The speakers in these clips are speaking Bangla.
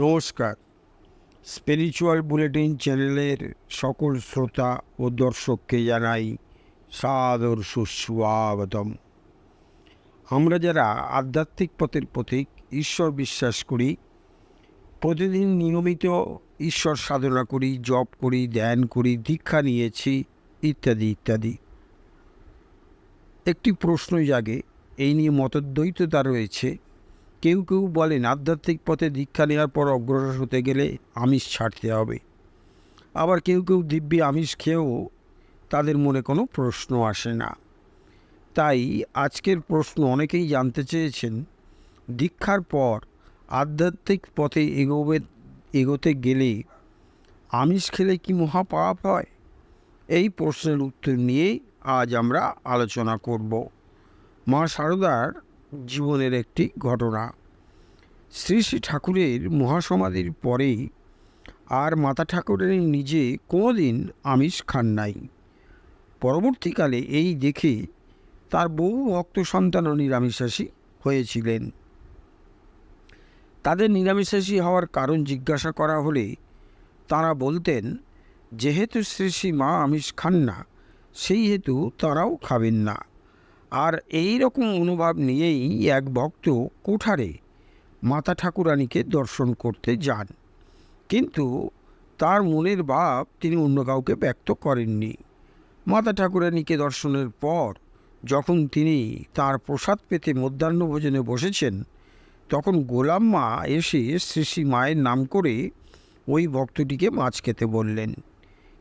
নমস্কার। স্পিরিচুয়াল বুলেটিন চ্যানেলের সকল শ্রোতা ও দর্শককে জানাই সাদর সুস্বাগতম। আমরা যারা আধ্যাত্মিক পথের পথিক ঈশ্বর বিশ্বাস করি, প্রতিদিন নিয়মিত ঈশ্বর সাধনা করি, জপ করি, ধ্যান করি, দীক্ষা নিয়েছি, ইত্যাদি ইত্যাদি। একটি প্রশ্ন জাগে, এই নিয়ে মতদ্বৈততা রয়েছে। কেউ কেউ বলেন, আধ্যাত্মিক পথে দীক্ষা নেওয়ার পর অগ্রসর হতে গেলে আমিষ ছাড়তে হবে। আবার কেউ কেউ দিব্যি আমিষ খেয়েও তাদের মনে কোনো প্রশ্ন আসে না। তাই আজকের প্রশ্ন অনেকেই জানতে চেয়েছেন, দীক্ষার পর আধ্যাত্মিক পথে এগোবে, এগোতে গেলে আমিষ খেলে কি মহাপাপ হয়? এই প্রশ্নের উত্তর নিয়েই আজ আমরা আলোচনা করব। মা শারদার জীবনের একটি ঘটনা। শ্রী শ্রী ঠাকুরের মহাসমাধির পরেই আর মাতা ঠাকুরের নিজে কোনোদিন আমিষ খান নাই। পরবর্তীকালে এই দেখে তার বহু ভক্ত সন্তানও নিরামিষাসী হয়েছিলেন। তাদের নিরামিষাসী হওয়ার কারণ জিজ্ঞাসা করা হলে তারা বলতেন, যেহেতু শ্রী শ্রী মা আমিষ খান না, সেই হেতু তারাও খাবেন না। আর এই রকম অনুভব নিয়েই এক ভক্ত কোঠারে মাতা ঠাকুরানীকে দর্শন করতে যান। কিন্তু তার মনের ভাব তিনি অন্য কাউকে ব্যক্ত করেননি। মাতা ঠাকুরানীকে দর্শনের পর যখন তিনি তার প্রসাদ পেতে মধ্যাহ্ন ভোজনে বসেছেন, তখন গোলাম মা এসে শ্রী মায়ের নাম করে ওই ভক্তটিকে মাছ খেতে বললেন।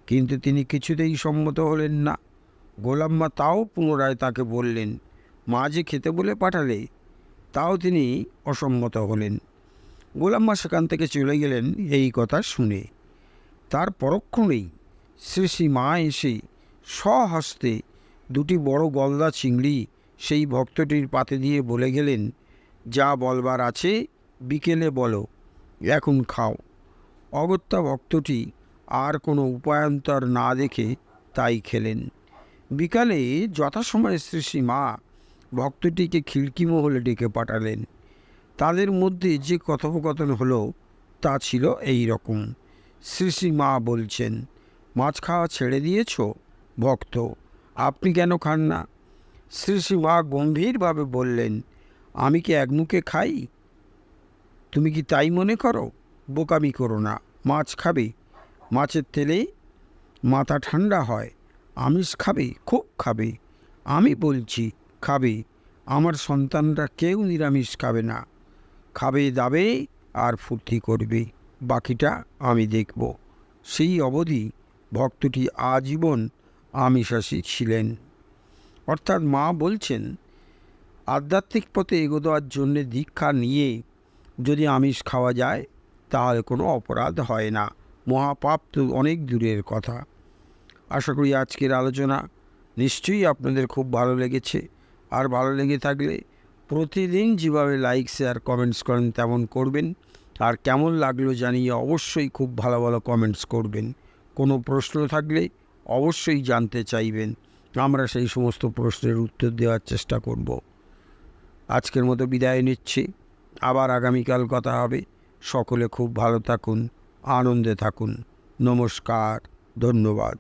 কিন্তু তিনি কিছুতেই সম্মত হলেন না। গোলাম্মা তাও পুনরায় তাকে বললেন, মা যে খেতে বলে পাঠালে, তাও তিনি অসম্মত হলেন। গোলাম্মা সেখান থেকে চলে গেলেন এই কথা শুনে। তার পরক্ষণেই শ্রী মা এসে স্বহস্তে দুটি বড় গলদা চিংড়ি সেই ভক্তটির পাতে দিয়ে বলে গেলেন, যা বলবার আছে, বিকেলে বলো, এখন খাও। অগত্যা ভক্তটি আর কোনো উপায়ান্তর না দেখে তাই খেলেন। বিকালে যথাসময়ে শ্রী মা ভক্তটিকে খিড়কি মহলে ডেকে পাঠালেন। তাদের মধ্যে যে কথোপকথন হলো তা ছিল এই রকম। শ্রী মা বলছেন, মাছ খাওয়া ছেড়ে দিয়েছ? ভক্ত, আপনি কেন খান না? শ্রী মা গম্ভীরভাবে বললেন, আমি কি এক মুখে খাই? তুমি কি তাই মনে করো? বোকামি করো না, মাছ খাবে। মাছের তেলে মাথা ঠান্ডা হয়। আমিষ খাবে, খুব খাবে। আমি বলছি, খাবে। আমার সন্তানরা কেউ নিরামিষ খাবে না। খাবে দাবে আর ফুর্তি করবে। বাকিটা আমি দেখব। সেই অবধি ভক্তটি আজীবন আমিষাসী ছিলেন। অর্থাৎ মা বলছেন, আধ্যাত্মিক পথে এগোবার জন্যে দীক্ষা নিয়ে যদি আমিষ খাওয়া যায়, তাহলে কোনো অপরাধ হয় না। মহাপাপ তো অনেক দূরের কথা। আশা করি আজকের আলোচনা নিশ্চয়ই আপনাদের খুব ভালো লেগেছে। আর ভালো লেগে থাকলে প্রতিদিন যেভাবে লাইক শেয়ার কমেন্টস করেন তেমন করবেন। আর কেমন লাগল জানিয়ে অবশ্যই খুব ভালো ভালো কমেন্টস করবেন। কোনো প্রশ্ন থাকলে অবশ্যই জানতে চাইবেন। আমরা সেই সমস্ত প্রশ্নের উত্তর দেওয়ার চেষ্টা করব। আজকের মতো বিদায় নিচ্ছি। আবার আগামীকাল কথা হবে। সকলে খুব ভালো থাকুন, আনন্দে থাকুন। নমস্কার, ধন্যবাদ।